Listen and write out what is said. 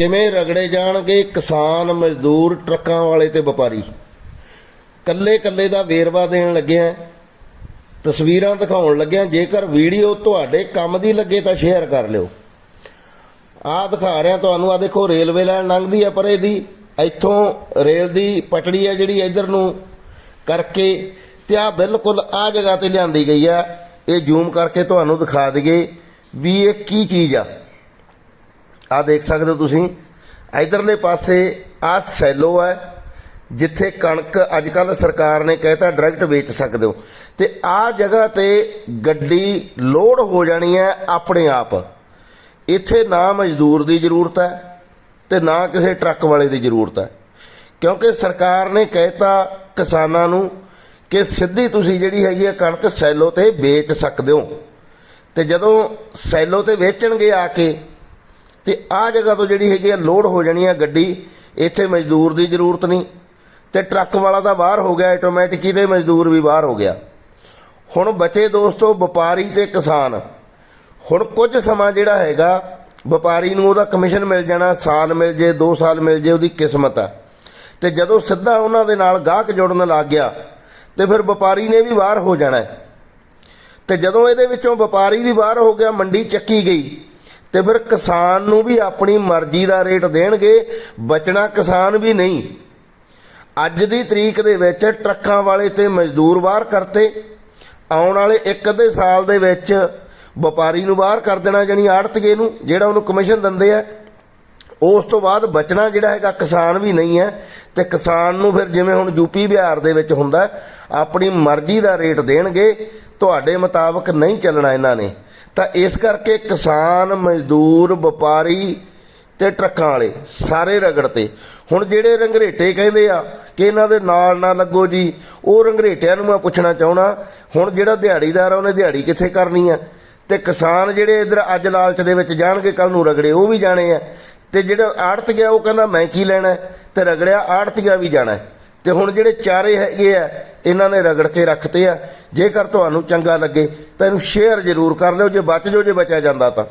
ਕਿਵੇਂ ਰਗੜੇ ਜਾਣਗੇ ਕਿਸਾਨ ਮਜ਼ਦੂਰ ਟਰੱਕਾਂ ਵਾਲੇ ਤੇ ਵਪਾਰੀ? ਕੱਲੇ ਕੱਲੇ ਦਾ ਵੇਰਵਾ ਦੇਣ ਲੱਗਿਆ, ਤਸਵੀਰਾਂ ਦਿਖਾਉਣ ਲੱਗਿਆ, ਜੇਕਰ ਵੀਡੀਓ ਤੁਹਾਡੇ ਕੰਮ ਦੀ ਲੱਗੇ ਤਾਂ ਸ਼ੇਅਰ ਕਰ ਲਿਓ। ਆਹ ਦਿਖਾ ਰਿਹਾ ਤੁਹਾਨੂੰ ਆ ਦੇਖੋ, ਰੇਲਵੇ ਲਾਈਨ ਲੰਘਦੀ ਆ ਪਰੇ ਦੀ, ਇੱਥੋਂ ਰੇਲ ਦੀ ਪਟੜੀ ਹੈ ਜਿਹੜੀ ਇਧਰ ਨੂੰ ਕਰਕੇ ਤੇ ਆ ਬਿਲਕੁਲ ਆ ਜਗ੍ਹਾ ਤੇ ਲਿਆਂਦੀ ਗਈ ਆ। ਇਹ ਜ਼ੂਮ ਕਰਕੇ ਤੁਹਾਨੂੰ ਦਿਖਾ ਦਈਏ ਵੀ ਇਹ ਕੀ ਚੀਜ਼ ਆ। ਆ ਦੇਖ ਸਕਦੇ ਹੋ ਤੁਸੀਂ। ਇਧਰਲੇ ਪਾਸੇ ਆ ਸੈਲੋ ਹੈ, ਜਿੱਥੇ ਕਣਕ ਅੱਜ ਕੱਲ ਸਰਕਾਰ ਨੇ ਕਹਿਤਾ ਡਾਇਰੈਕਟ ਵੇਚ ਸਕਦੇ ਹੋ। ਤੇ ਆ ਜਗ੍ਹਾ ਤੇ ਗੱਡੀ ਲੋਡ ਹੋ ਜਾਣੀ ਹੈ ਆਪਣੇ ਆਪ। ਇੱਥੇ ਨਾ ਮਜ਼ਦੂਰ ਦੀ ਜ਼ਰੂਰਤ ਹੈ ਤੇ ਨਾ ਕਿਸੇ ਟਰੱਕ ਵਾਲੇ ਦੀ ਜ਼ਰੂਰਤ ਹੈ। ਕਿਉਂਕਿ ਸਰਕਾਰ ਨੇ ਕਹਿਤਾ ਕਿਸਾਨਾਂ ਨੂੰ ਕਿ ਸਿੱਧੀ ਤੁਸੀਂ ਜਿਹੜੀ ਹੈਗੀ ਆ ਕਣਕ ਸੈਲੋ ਤੇ ਵੇਚ ਸਕਦੇ ਹੋ। ਤੇ ਜਦੋਂ ਸੈਲੋ ਤੇ ਵੇਚਣਗੇ ਆ ਕੇ ਤੇ ਆ ਜਗ੍ਹਾ ਤੋਂ ਜਿਹੜੀ ਹੈਗੀ ਆ ਲੋਡ ਹੋ ਜਾਣੀ ਆ ਗੱਡੀ, ਇੱਥੇ ਮਜ਼ਦੂਰ ਦੀ ਜ਼ਰੂਰਤ ਨਹੀਂ। ਤੇ ਟਰੱਕ ਵਾਲਾ ਤਾਂ ਬਾਹਰ ਹੋ ਗਿਆ, ਆਟੋਮੈਟਿਕ ਹੀ ਤੇ ਮਜ਼ਦੂਰ ਵੀ ਬਾਹਰ ਹੋ ਗਿਆ। ਹੁਣ ਬਚੇ ਦੋਸਤੋ ਵਪਾਰੀ ਤੇ ਕਿਸਾਨ। ਹੁਣ ਕੁਝ ਸਮਾਂ ਜਿਹੜਾ ਹੈਗਾ, ਵਪਾਰੀ ਨੂੰ ਉਹਦਾ ਕਮਿਸ਼ਨ ਮਿਲ ਜਾਣਾ, ਸਾਲ ਮਿਲ ਜੇ 2 ਸਾਲ ਮਿਲ ਜੇ, ਉਹਦੀ ਕਿਸਮਤ ਆ। ਤੇ ਜਦੋਂ ਸਿੱਧਾ ਉਹਨਾਂ ਦੇ ਨਾਲ ਗਾਹਕ ਜੁੜਨ ਲੱਗ ਗਿਆ, ਤੇ ਫਿਰ ਵਪਾਰੀ ਨੇ ਵੀ ਬਾਹਰ ਹੋ ਜਾਣਾ। ਹੈ। ਤੇ ਜਦੋਂ ਇਹਦੇ ਵਿੱਚੋਂ ਵਪਾਰੀ ਵੀ ਬਾਹਰ ਹੋ ਗਿਆ, ਮੰਡੀ ਚੱਕੀ ਗਈ। ਤੇ ਫਿਰ ਕਿਸਾਨ ਨੂੰ ਵੀ ਆਪਣੀ ਮਰਜ਼ੀ ਦਾ ਰੇਟ ਦੇਣਗੇ, ਬਚਣਾ ਕਿਸਾਨ ਵੀ ਨਹੀਂ। ਅੱਜ ਦੀ ਤਰੀਕ ਦੇ ਵਿੱਚ ਟਰੱਕਾਂ ਵਾਲੇ ਤੇ ਮਜ਼ਦੂਰ ਬਾਹਰ ਕਰਤੇ। ਆਉਣ ਵਾਲੇ ਇੱਕ ਅੱਧੇ ਸਾਲ ਦੇ ਵਿੱਚ ਵਪਾਰੀ ਨੂੰ ਬਾਹਰ ਕਰ ਦੇਣਾ ਜਾਨੀ ਆੜਤਗੇ ਨੂੰ, ਜਿਹੜਾ ਉਹਨੂੰ ਕਮਿਸ਼ਨ ਦਿੰਦੇ ਆ। ਉਸ ਤੋਂ ਬਾਅਦ ਬਚਣਾ ਜਿਹੜਾ ਹੈਗਾ ਕਿਸਾਨ ਵੀ ਨਹੀਂ ਹੈ ਤੇ ਕਿਸਾਨ ਨੂੰ ਫਿਰ ਜਿਵੇਂ ਹੁਣ ਯੂਪੀ ਬਿਹਾਰ ਦੇ ਵਿੱਚ ਹੁੰਦਾ, ਆਪਣੀ ਮਰਜ਼ੀ ਦਾ ਰੇਟ ਦੇਣਗੇ, ਤੁਹਾਡੇ ਮੁਤਾਬਕ ਨਹੀਂ ਚੱਲਣਾ ਇਹਨਾਂ ਨੇ। ਤਾਂ ਇਸ ਕਰਕੇ ਕਿਸਾਨ, ਮਜ਼ਦੂਰ, ਵਪਾਰੀ ਤੇ ਟਰੱਕਾਂ ਵਾਲੇ ਸਾਰੇ ਰਗੜ ਤੇ। ਹੁਣ ਜਿਹੜੇ ਰੰਗਰੇਟੇ ਕਹਿੰਦੇ ਆ ਕਿ ਇਹਨਾਂ ਦੇ ਨਾਲ ਨਾ ਲੱਗੋ ਜੀ, ਉਹ ਰੰਗਰੇਟਿਆਂ ਨੂੰ ਮੈਂ ਪੁੱਛਣਾ ਚਾਹਣਾ ਹੁਣ ਜਿਹੜਾ ਦਿਹਾੜੀਦਾਰ ਆ ਉਹਨੇ ਦਿਹਾੜੀ ਕਿੱਥੇ ਕਰਨੀ ਆ? ਤੇ ਕਿਸਾਨ ਜਿਹੜੇ ਇਧਰ ਅੱਜ ਲਾਲਚ ਦੇ ਵਿੱਚ ਜਾਣਗੇ ਕੱਲ ਨੂੰ ਰਗੜੇ, ਉਹ ਵੀ ਜਾਣੇ ਆ। ਤੇ ਜਿਹੜਾ ਆੜਤ ਗਿਆ ਉਹ ਕਹਿੰਦਾ ਮੈਂ ਕੀ ਲੈਣਾ? ਹੈ, ਤੇ ਰਗੜਿਆ ਆੜਤ ਗਿਆ ਵੀ ਜਾਣਾ ਹੈ। ਤੇ ਹੁਣ ਜਿਹੜੇ ਚਾਰੇ ਹੈਗੇ ਆ ਇਹਨਾਂ ਨੇ ਰਗੜ ਕੇ ਰੱਖਤੇ ਆ। ਜੇਕਰ ਤੁਹਾਨੂੰ ਚੰਗਾ ਲੱਗੇ ਤਾਂ ਇਹਨੂੰ ਸ਼ੇਅਰ ਜ਼ਰੂਰ ਕਰ ਲਿਓ। ਜੇ ਬਚ ਜੋ ਜੇ ਬਚਿਆ ਜਾਂਦਾ ਤਾਂ।